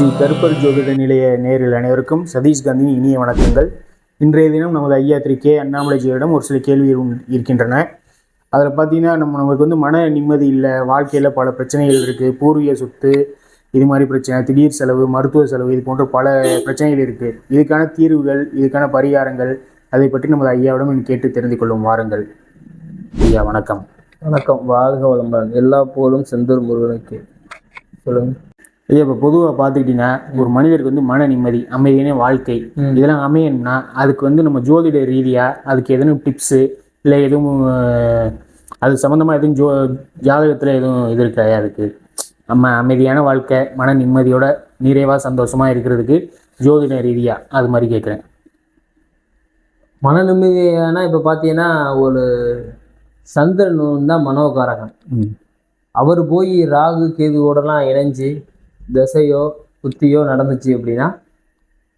ஸ்ரீ கருப்பர் ஜோதிட நிலைய நேரில் அனைவருக்கும் சதீஷ் காந்தியின் இனிய வணக்கங்கள். இன்றைய தினம் நமது ஐயா திரு கே அண்ணாமலைஜியிடம் ஒரு சில கேள்விகள் இருக்கின்றன. அதில் பார்த்தீங்கன்னா நம்ம நமக்கு வந்து மன நிம்மதி இல்லை வாழ்க்கையில் பல பிரச்சனைகள் இருக்குது பூர்வீக சொத்து இது மாதிரி பிரச்சனை திடீர் செலவு மருத்துவ செலவு இது போன்ற பல பிரச்சனைகள் இருக்குது இதுக்கான தீர்வுகள் இதுக்கான பரிகாரங்கள் அதை பற்றி நமது ஐயாவிடம் கேட்டு தெரிந்து கொள்ளும் வாருங்கள். ஐயா வணக்கம். வணக்கம். வாழ்க வளம்பன் எல்லா போலும் செந்தூர் முருகனுக்கு. சொல்லுங்கள் ஐயா இப்போ பொதுவாக பார்த்துக்கிட்டிங்கன்னா ஒரு மனிதருக்கு வந்து மன நிம்மதி அமைதியான வாழ்க்கை. இதெல்லாம் அமையணும்னா அதுக்கு வந்து நம்ம ஜோதிட ரீதியாக அதுக்கு எதுவும் டிப்ஸு இல்லை எதுவும் அது சம்மந்தமாக எதுவும் ஜோ ஜாதகத்தில் எதுவும் இது இருக்காயா அதுக்கு? நம்ம அமைதியான வாழ்க்கை மன நிம்மதியோட நிறைவாக சந்தோஷமாக இருக்கிறதுக்கு ஜோதிட ரீதியாக அது மாதிரி கேட்குறேன் மன நிம்மதியான இப்போ பார்த்தீங்கன்னா ஒரு சந்திரன் தான் மனோகாரகன். அவர் போய் ராகு கேதுவோடலாம் இணைஞ்சு திசையோ புத்தியோ நடந்துச்சு அப்படின்னா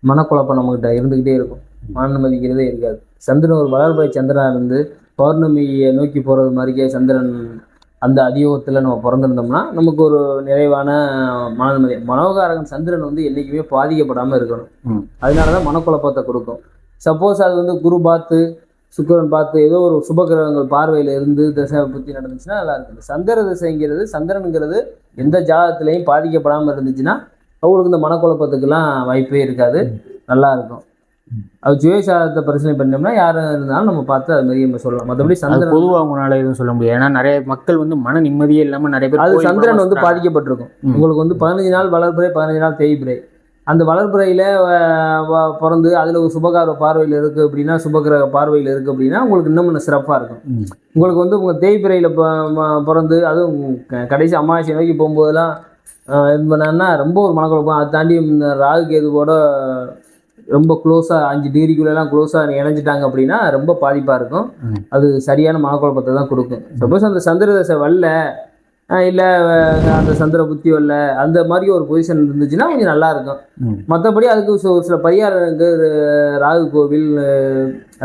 மனக்குழப்பம் நம்மகிட்ட இருந்துக்கிட்டே இருக்கும். மன நிம்மதிக்கிறதே இருக்காது. சந்திரன் ஒரு வளர்பறை சந்திரனாக இருந்து பௌர்ணமியை நோக்கி போகிறது மாதிரிக்கே சந்திரன் அந்த அதியோகத்தில் நம்ம பிறந்திருந்தோம்னா நமக்கு ஒரு நிறைவான மன நிம்மதி. மனோகாரகன் சந்திரன் வந்து என்றைக்குமே பாதிக்கப்படாமல் இருக்கணும். அதனால தான் மனக்குழப்பத்தை கொடுக்கும். சப்போஸ் அது வந்து குரு பார்த்து சுக்கிரன் பார்த்து ஏதோ ஒரு சுபகிரகங்கள் பார்வையில் இருந்து திசை புத்தி நடந்துச்சுன்னா நல்லா இருக்குது சந்திர திசைங்கிறது சந்திரனுங்கிறது எந்த ஜாதகத்திலையும் பாதிக்கப்படாமல் இருந்துச்சுன்னா அவங்களுக்கு இந்த மனக்குழப்பத்துக்கெல்லாம் வாய்ப்பே இருக்காது. நல்லா இருக்கும். அது ஜாதகத்தை பரிசீலனை பண்ணோம்னா யாரும் இருந்தாலும் நம்ம பார்த்து அது மாதிரி நம்ம சொல்லலாம். மற்றபடி சந்திரன் பொதுவாக அவங்களால எதுவும் சொல்ல முடியாது. ஏன்னா நிறைய மக்கள் வந்து மன நிம்மதியே இல்லாமல் நிறைய பேர் அது சந்திரன் வந்து. பாதிக்கப்பட்டிருக்கும். உங்களுக்கு வந்து பதினஞ்சு நாள் வளர்பிறை பதினஞ்சு நாள் தேய்பிறை. அந்த வளர்பிறையில் பிறந்து அதில் ஒரு சுபகார பார்வையில் இருக்குது அப்படின்னா சுபகிரக பார்வையில் இருக்குது அப்படின்னா உங்களுக்கு இன்னும் இன்னும் சிறப்பாக இருக்கும். உங்களுக்கு வந்து உங்கள் தேய்பிறையில் பிறந்து அதுவும் கடைசி அமாவாசை நோக்கி போகும்போதெல்லாம் இது பண்ணான்னா ரொம்ப ஒரு மனக்குழப்பம். அதை தாண்டி இந்த ராகு கேதுவோட ரொம்ப க்ளோஸாக அஞ்சு டிகிரிக்குள்ளெல்லாம் க்ளோஸாக இணைஞ்சிட்டாங்க அப்படின்னா ரொம்ப பாதிப்பாக இருக்கும். அது சரியான மனக்குழப்பத்தை தான் கொடுக்கும். சப்போஸ் அந்த சந்திர தசை வரல இல்லை அந்த சந்திர புத்தி வரல அந்த மாதிரி ஒரு பொசிஷன் இருந்துச்சுன்னா கொஞ்சம் நல்லா இருக்கும். மற்றபடி அதுக்கு ஒரு சில அஹ் ராகு கோவில்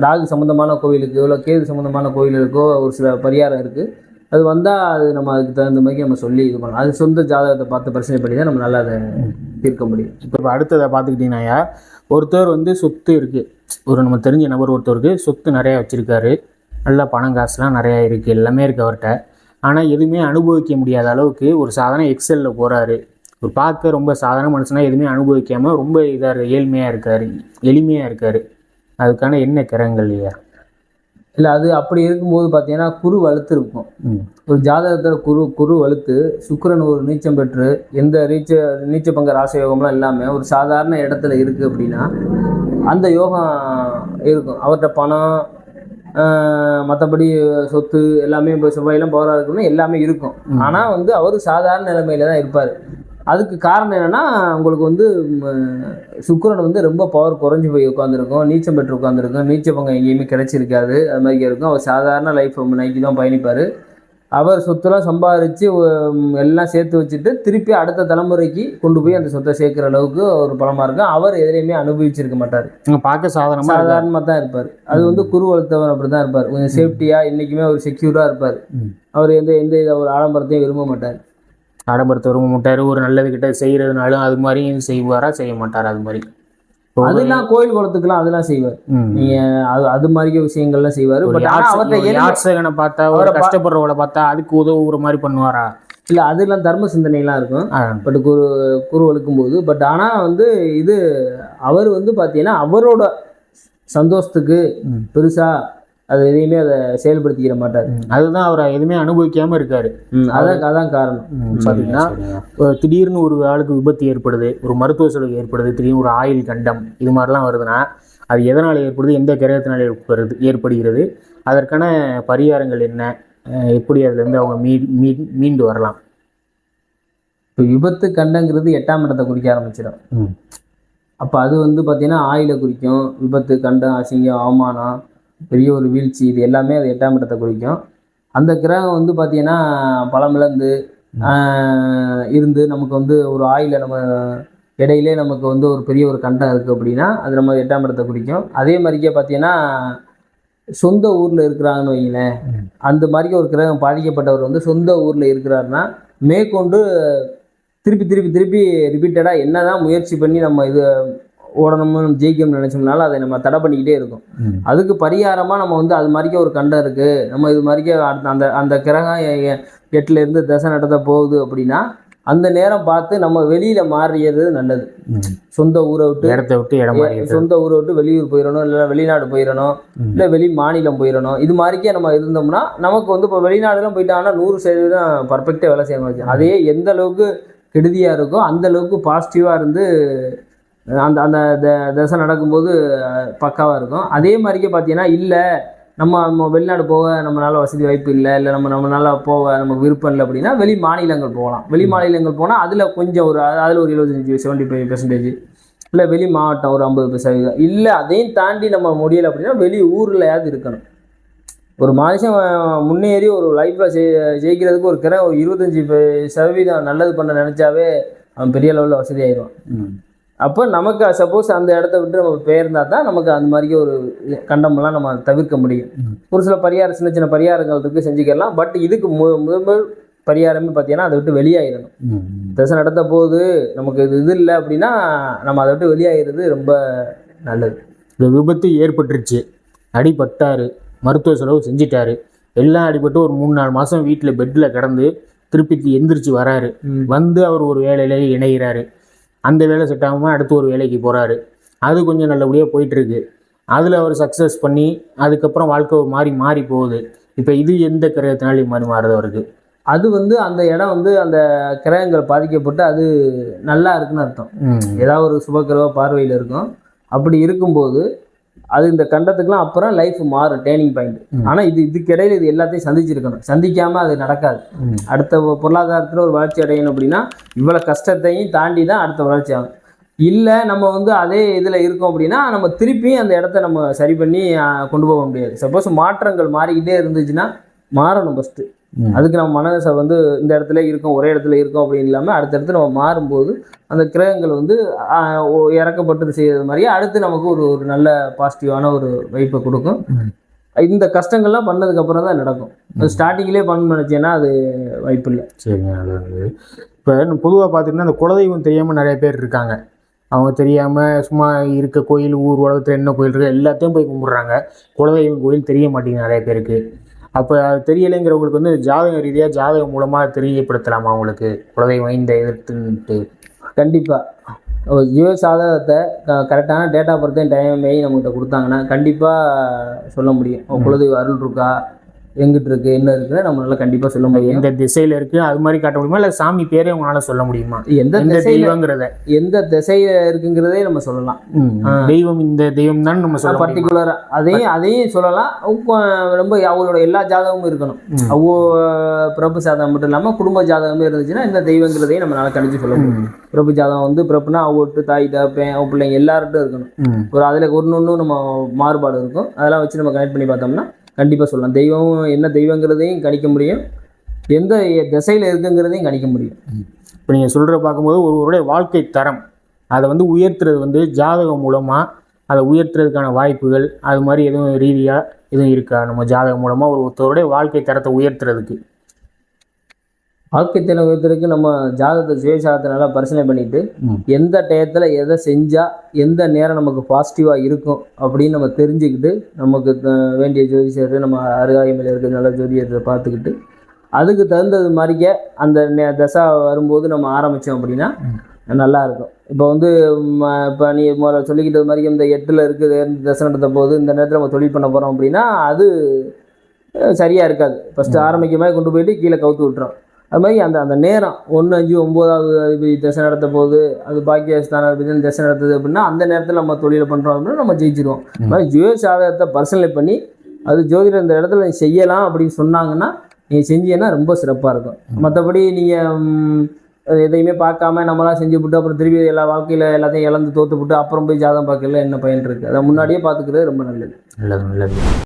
ராகு சம்மந்தமான கோவிலுக்கு இல்லை கேது சம்மந்தமான கோவிலுக்கோ ஒரு சில பரிகாரம் இருக்குது அது வந்தால் அது நம்ம அதுக்கு தகுந்த மாதிரி நம்ம சொல்லி இது பண்ணலாம். அது சொந்த ஜாதகத்தை பார்த்து பிரச்சனை பண்ணி தான் நம்ம நல்லா அதை தீர்க்க முடியும். இப்போ இப்போ அடுத்ததை பார்த்துக்கிட்டிங்கன்னாயா ஒருத்தர் வந்து சொத்து இருக்குது ஒரு நம்ம தெரிஞ்ச நபர் ஒருத்தருக்கு சொத்து நிறையா வச்சுருக்காரு. நல்ல பணம் காசுலாம் நிறையா இருக்குது எல்லாமே இருக்குது அவர்கிட்ட. ஆனால் எதுவுமே அனுபவிக்க முடியாத அளவுக்கு ஒரு சாதாரண எக்ஸலில் போகிறாரு ஒரு பார்க்க ரொம்ப சாதாரண மனுஷனா எதுவுமே அனுபவிக்காமல் ரொம்ப இதாக ஏழ்மையாக இருக்கார். எளிமையாக இருக்கார். அதுக்கான என்ன கிரகங்கள் ஐயா? இல்லை அது அப்படி இருக்கும்போது பார்த்தீங்கன்னா குரு வலுத்து இருக்கும். ஒரு ஜாதகத்தில் குரு குரு வலுத்து சுக்கிரன் ஒரு நீச்சம் பெற்று எந்த நீச்ச நீச்ச பங்க ராசயோகம்லாம் இல்லாமல் ஒரு சாதாரண இடத்துல இருக்குது அப்படின்னா அந்த யோகம் இருக்கும். அவர்கிட்ட பணம் மற்றபடி சொத்து எல்லாமே இப்போ செவ்வாயெல்லாம் பவராக இருக்குன்னா எல்லாமே இருக்கும். ஆனால் வந்து அவர் சாதாரண நிலைமையில தான் இருப்பார். அதுக்கு காரணம் என்னென்னா உங்களுக்கு வந்து சுக்கிரன் வந்து ரொம்ப பவர் குறைஞ்சி போய் உட்காந்துருக்கும் நீச்சம் பெற்று உட்காந்துருக்கும் நீச்ச பங்கம் எங்கேயுமே கிடைச்சிருக்காது. அது மாதிரி இருக்கும். அவர் சாதாரண லைஃப் நைக்கி தான் பயணிப்பார். அவர் சொத்தெல்லாம் சம்பாதிச்சு எல்லாம் சேர்த்து வச்சுட்டு திருப்பி அடுத்த தலைமுறைக்கு கொண்டு போய் அந்த சொத்தை சேர்க்குற அளவுக்கு ஒரு பலமாக இருக்கும் அவர் எதுலையுமே அனுபவிச்சிருக்க மாட்டார். பார்க்க சாதாரணமாக சாதாரணமாக தான் இருப்பார். அது வந்து குரு வளர்த்தவர் அப்படி தான் இருப்பார். கொஞ்சம் சேஃப்டியாக என்றைக்குமே அவர் செக்யூராக இருப்பார். அவர் எந்த எந்த இத ஒரு ஆடம்பரத்தையும் விரும்ப மாட்டார். ஆடம்பரத்தை விரும்ப மாட்டார். ஒரு நல்லது கிட்ட செய்கிறதுனாலும் அது மாதிரியும் செய்வாரா செய்ய மாட்டாரா அது மாதிரி? அதெல்லாம் கோயில் குளத்துக்குலாம் அதெல்லாம் செய்வார். நீங்க அது அது மாதிரி விஷயங்கள்லாம் செய்வார். பட் அவர்கிட்ட யாட்சகனை பார்த்தா அவரை கஷ்டப்படுறவளை பார்த்தா அதுக்கு உதவுற மாதிரி பண்ணுவாரா? இல்ல அதெல்லாம் தர்ம சிந்தனைலாம் இருக்கும். பட் குரு குரு வழுக்கும்போது பட் ஆனால் வந்து இது அவர் வந்து பார்த்தீங்கன்னா அவரோட சந்தோஷத்துக்கு ம். அது எதையுமே அதை செயல்படுத்திக்கிற மாட்டார். அதுதான் அவர் எதுவுமே அனுபவிக்காம இருக்காரு. அதான் அதான் காரணம். ஒரு திடீர்னு ஒரு ஆளுக்கு விபத்து ஏற்படுது ஒரு மருத்துவ செலவு ஏற்படுது திடீர்னு ஒரு ஆயில் கண்டம் இது மாதிரிலாம் வருதுன்னா அது எதனால் ஏற்படுது எந்த கிரகத்தினால் ஏற்படுறது ஏற்படுகிறது அதற்கான பரிகாரங்கள் என்ன எப்படி அதுலேருந்து அவங்க மீ மீ மீண்டு வரலாம். இப்போ விபத்து கண்டங்கிறது எட்டாம் இடத்தை குறிக்க ஆரம்பிச்சிடும். அப்போ அது வந்து பார்த்தீங்கன்னா ஆயிலை குறிக்கும். விபத்து கண்டம் அசிங்கம் அவமானம் பெரிய ஒரு வீழ்ச்சி இது எல்லாமே அது எட்டாம் இடத்தை குறிக்கும். அந்த கிரகம் வந்து பார்த்தீங்கன்னா பழமிழந்து இருந்து நமக்கு வந்து ஒரு ஆயில நம்ம இடையிலே நமக்கு வந்து ஒரு பெரிய ஒரு கண்டம் இருக்குது அப்படின்னா அது நம்ம எட்டாம் இடத்தை குறிக்கும். அதே மாதிரிக்கே பார்த்தீங்கன்னா சொந்த ஊரில் இருக்கிறாங்கன்னு வைங்களேன் அந்த மாதிரி ஒரு கிரகம் பாதிக்கப்பட்டவர் வந்து சொந்த ஊரில் இருக்கிறாருன்னா மேற்கொண்டு திருப்பி திருப்பி திருப்பி ரிப்பீட்டடாக என்ன தான் முயற்சி பண்ணி நம்ம இது ஓடணும்னு நம்ம ஜெயிக்கணும்னு நினச்சோம்னாலும் அதை நம்ம தடை பண்ணிக்கிட்டே இருக்கும். அதுக்கு பரிகாரமாக நம்ம வந்து அது மாதிரிக்கே ஒரு கண்டம் இருக்குது நம்ம இது மாதிரிக்கே அடுத்த அந்த அந்த கிரகம் எ- எ- எட்டுல இருந்து தசை நடத்த போகுது அப்படின்னா அந்த நேரம் பார்த்து நம்ம வெளியில் மாறியது நல்லது. சொந்த ஊரை விட்டு இடத்த விட்டு இடம் சொந்த ஊரை விட்டு வெளியூர் போயிடணும் இல்லை வெளிநாடு போயிடணும். இல்லை வெளி மாநிலம் போயிடணும் இது மாதிரிக்கே நம்ம இருந்தோம்னா நமக்கு வந்து இப்போ வெளிநாடுலாம் போயிட்டாங்கன்னா நூறு சதவீதம் பர்ஃபெக்டாக வேலை செய்ய முடியும் அதே எந்த அளவுக்கு கெடுதியாக இருக்கோ அந்த அளவுக்கு பாசிட்டிவாக இருந்து அந்த அந்த த- தசை நடக்கும்போது பக்காவாக இருக்கும். அதே மாதிரிக்கே பார்த்தீங்கன்னா இல்லை நம்ம நம்ம வெளிநாடு போக நம்மளால வசதி வாய்ப்பு இல்லை இல்லை நம்ம நம்மளால போக நமக்கு விருப்பம் இல்லை அப்படின்னா வெளி மாநிலங்கள் போகலாம். வெளி மாநிலங்கள் போனால் அதில் கொஞ்சம் ஒரு அதில் ஒரு எழுபத்தஞ்சி செவன்ட்டி ஃபைவ் பெர்சன்டேஜ் இல்லை வெளி மாவட்டம் ஒரு ஐம்பது சதவீதம் இல்லை அதையும் தாண்டி நம்ம முடியலை அப்படின்னா வெளி ஊர்லயாவது இருக்கணும். ஒரு மனுஷன் முன்னேறி ஒரு லைஃப்பில் ஜெய் ஜெயிக்கிறதுக்கு ஒரு கிர ஒரு இருபத்தஞ்சி சதவீதம் நல்லது பண்ண நினச்சாவே அவன் பெரிய லெவலில் வசதி ஆயிடுவான். அப்போ நமக்கு சப்போஸ் அந்த இடத்த விட்டு நம்ம பெயர்ந்தா தான் நமக்கு அந்த மாதிரி ஒரு கண்டமெல்லாம் நம்ம தவிர்க்க முடியும். ஒரு சில பரிகாரம் சின்ன சின்ன பரிகாரங்கள் இருக்கு செஞ்சுக்கலாம். பட் இதுக்கு மு முதல் பரிகாரமே பார்த்தீங்கன்னா அதை விட்டு வெளியாயிடணும் ம். தசை நடத்த போகுது நமக்கு இது இது இல்லை அப்படின்னா நம்ம அதை விட்டு வெளியாகிறது ரொம்ப நல்லது. இந்த விபத்து ஏற்பட்டுருச்சு. அடிபட்டாரு. மருத்துவ செலவு செஞ்சிட்டாரு. எல்லாம் அடிபட்டு ஒரு மூணு நாலு மாதம் வீட்டில் பெட்டில் கிடந்து திருப்பி எந்திரிச்சு வராரு. வந்து அவர் ஒரு வேலையில இணைகிறாரு அந்த வேலை செட் ஆகாமல் அடுத்து ஒரு வேலைக்கு போகிறாரு அது கொஞ்சம் நல்லபடியாக போயிட்டுருக்கு. அதில் அவர் சக்ஸஸ் பண்ணி அதுக்கப்புறம் வாழ்க்கை மாறி மாறி போகுது. இப்போ இது எந்த கிரகத்தினாலையும் மாறி மாறுது அவருக்கு. அது வந்து அந்த இடம் வந்து அந்த கிரகங்கள் பாதிக்கப்பட்டு அது நல்லா இருக்குன்னு அர்த்தம். ஏதாவது ஒரு சுபக்கிரக பார்வையில் இருக்கும். அப்படி இருக்கும்போது அது இந்த கண்டத்துக்குலாம் அப்புறம் லைஃப் மாறும் டேர்னிங் பாயிண்ட். ஆனால் இது இதுக்கிடையில் இது எல்லாத்தையும் சந்திச்சிருக்கணும் சந்திக்காமல் அது நடக்காது. அடுத்த பொருளாதாரத்தில் ஒரு வளர்ச்சி அடையணும் அப்படின்னா இவ்வளோ கஷ்டத்தையும் தாண்டி தான் அடுத்த வளர்ச்சி ஆகும் இல்லை நம்ம வந்து அதே இதில் இருக்கோம் அப்படின்னா நம்ம திருப்பி அந்த இடத்த நம்ம சரி பண்ணி கொண்டு போக முடியாது சப்போஸ் மாற்றங்கள் மாறிக்கிட்டே இருந்துச்சுன்னா மாறணும் ஃபஸ்ட்டு. அதுக்கு நம்ம மனசை வந்து இந்த இடத்துல இருக்கோம் ஒரே இடத்துல இருக்கோம் அப்படின்னு இல்லாமல் அடுத்த இடத்துல நம்ம மாறும்போது அந்த கிரகங்கள் வந்து இறக்கப்பட்டு செய்யறது மாதிரியே அடுத்து நமக்கு ஒரு ஒரு நல்ல பாசிட்டிவான ஒரு வைப்பை கொடுக்கும். இந்த கஷ்டங்கள்லாம் பண்ணதுக்கு அப்புறம் தான் நடக்கும். அது ஸ்டார்டிங்லேயே பண்ண நினச்சேன்னா அது வாய்ப்பு இல்லை. சரிங்க நல்லது. இப்போ பொதுவாக பார்த்திங்கன்னா அந்த குலதெய்வம் தெரியாமல் நிறைய பேர் இருக்காங்க. அவங்க தெரியாமல் சும்மா இருக்க கோயில் ஊர் உலகத்தில் என்ன கோயில் இருக்குது எல்லாத்தையும் போய் கும்பிட்றாங்க. குலதெய்வம் கோயில் தெரிய மாட்டேங்குது நிறைய பேருக்கு. அப்போ அது தெரியலைங்கிறவங்களுக்கு வந்து ஜாதக ரீதியாக ஜாதகம் மூலமாக தெரியப்படுத்தலாமா அவங்களுக்கு? குலதெய்வம் இந்த எதிர்த்துன்ட்டு கண்டிப்பாக ஜீவ சாதகத்தை கரெக்டான டேட்டா பர்த்தையும் டைமையும் நம்மகிட்ட கொடுத்தாங்கன்னா கண்டிப்பாக சொல்ல முடியும். குலதெய்வ அருள் இருக்கா? எங்கிட்டு இருக்கு என்ன இருக்குன்னு நம்மளால கண்டிப்பாக சொல்ல முடியும். எந்த திசையில் இருக்குது அது மாதிரி காட்ட முடியுமா? இல்லை சாமி பேரே உங்களால் சொல்ல முடியுமா? எந்த தெய்வங்கிறத. எந்த திசையில இருக்குங்கிறதே நம்ம சொல்லலாம். தெய்வம் இந்த தெய்வம் தான் நம்ம சொல்ல முடியுமா? பர்டிகுலராக அதையும் அதையும் சொல்லலாம். ரொம்ப அவங்களோட எல்லா ஜாதகமும் இருக்கணும். அவ்வளோ பிறப்பு ஜாதகம் மட்டும் இல்லாமல் குடும்ப ஜாதகமே இருந்துச்சுன்னா இந்த தெய்வங்கிறதையும் நம்மளால கணிச்சு சொல்ல முடியும். பிறப்பு ஜாதகம் வந்து பிறப்புனா அவட்டு தாய் தப்பேன் அவ பிள்ளைங்க எல்லார்ட்டும் இருக்கணும். ஒரு அதில் ஒன்று ஒன்று நம்ம மாறுபாடு இருக்கும். அதெல்லாம் வச்சு நம்ம கனெக்ட் பண்ணி பார்த்தோம்னா கண்டிப்பாக சொல்லலாம். தெய்வம் என்ன தெய்வங்கிறதையும் கணிக்க முடியும். எந்த திசையில் இருக்குங்கிறதையும் கணிக்க முடியும். இப்போ நீங்கள் சொல்கிற பார்க்கும்போது ஒருவருடைய வாழ்க்கை தரம். அதை வந்து உயர்த்துறது வந்து ஜாதகம் மூலமாக அதை உயர்த்துறதுக்கான வாய்ப்புகள் அது மாதிரி எதுவும் ரீதியாக எதுவும் இருக்கா? நம்ம ஜாதகம் மூலமாக ஒரு ஒருத்தருடைய வாழ்க்கை தரத்தை உயர்த்துறதுக்கு. வாழ்க்கை திறன் உயர்த்துறதுக்கு நம்ம ஜாதகத்தை சுயஜாதத்தை நல்லா பரிசீலனை பண்ணிட்டு. எந்த டயத்தில் எதை செஞ்சால் எந்த நேரம் நமக்கு பாசிட்டிவாக இருக்கும் அப்படின்னு நம்ம தெரிஞ்சுக்கிட்டு நமக்கு த- வேண்டிய ஜோதிஷர் நம்ம அருகாமையில் இருக்கிற நல்ல ஜோதிடத்தை பார்த்துக்கிட்டு அதுக்கு தகுந்தது மாதிரிக்க அந்த நே- தசா வரும்போது நம்ம ஆரம்பித்தோம் அப்படின்னா நல்லா இருக்கும். இப்போ வந்து இப்போ நீ முதல்ல சொல்லிக்கிட்டது மாதிரி இந்த எட்டில் இருக்குது இந்த தசை நடத்த போது இந்த நேரத்தில் நம்ம தொழில் பண்ண போகிறோம் அப்படின்னா அது அஹ், சரியா இருக்காது. ஃபஸ்ட்டு ஆரம்பிக்க மாதிரி கொண்டு போயிட்டு கீழே கவுத்து விட்டுரும். அது மாதிரி அந்த அந்த நேரம் ஒன்று அஞ்சு ஒம்போதாவது அதிபதி தசை நடத்த போது அது பாக்கிய ஸ்தானாதிபதி தசை நடத்துது அப்படின்னா அந்த நேரத்தில் நம்ம தொழிலை பண்ணுறோம் அப்படின்னா நம்ம ஜெயிச்சிருவோம். மாதிரி ஜீவ சாதகத்தை பரிசீலனை பண்ணி அது ஜோதிடர் இந்த இடத்துல நீ செய்யலாம் அப்படின்னு சொன்னாங்கன்னா நீங்கள் செஞ்சீங்கன்னா ரொம்ப சிறப்பாக இருக்கும். மற்றபடி நீங்கள் எதையுமே பார்க்காம நம்மளாம் செஞ்சு விட்டு அப்புறம் திருப்பி எல்லா வாழ்க்கையில் எல்லாத்தையும் இழந்து தோத்து விட்டு அப்புறம் போய் ஜாதகம் பார்க்கல என்ன பயன் இருக்குது அதை முன்னாடியே பார்த்துக்கிறது ரொம்ப நல்லது. நல்லது நல்லது.